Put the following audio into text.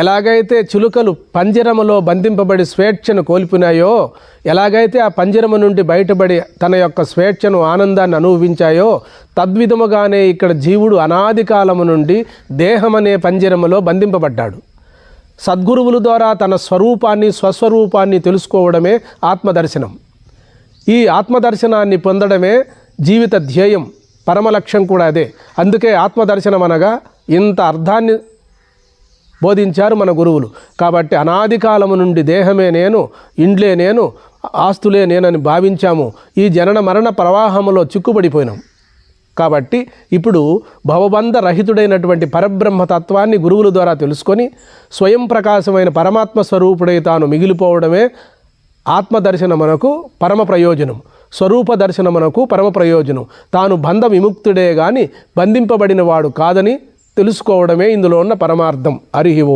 ఎలాగైతే చిలుకలు పంజరములో బంధింపబడి స్వేచ్ఛను కోల్పోయినాయో ఎలాగైతే ఆ పంజరము నుండి బయటపడి తన యొక్క స్వేచ్ఛను ఆనందాన్ని అనుభవించాయో తద్విధముగానే ఇక్కడ జీవుడు అనాది కాలము నుండి దేహమనే పంజరములో బంధింపబడ్డాడు. సద్గురువుల ద్వారా తన స్వరూపాన్ని స్వస్వరూపాన్ని తెలుసుకోవడమే ఆత్మదర్శనం. ఈ ఆత్మదర్శనాన్ని పొందడమే జీవిత ధ్యేయం పరమలక్ష్యం కూడా అదే. అందుకే ఆత్మదర్శనం అనగా ఇంత అర్థాన్ని బోధించారు మన గురువులు. కాబట్టి అనాది కాలము నుండి దేహమే నేను ఇండ్లే నేను ఆస్తులే నేనని భావించాము. ఈ జనన మరణ ప్రవాహములో చిక్కుబడిపోయినాం. కాబట్టి ఇప్పుడు భవబంధ రహితుడైనటువంటి పరబ్రహ్మ తత్వాన్ని గురువుల ద్వారా తెలుసుకొని స్వయం ప్రకాశమైన పరమాత్మ స్వరూపుడై తాను మిగిలిపోవడమే ఆత్మదర్శనమునకు పరమ ప్రయోజనం. స్వరూప దర్శనమునకు పరమ ప్రయోజనం. తాను బంధ విముక్తుడే గాని బంధింపబడిన వాడు కాదని తెలుసుకోవడమే ఇందులో ఉన్న పరమార్థం హరి ఓం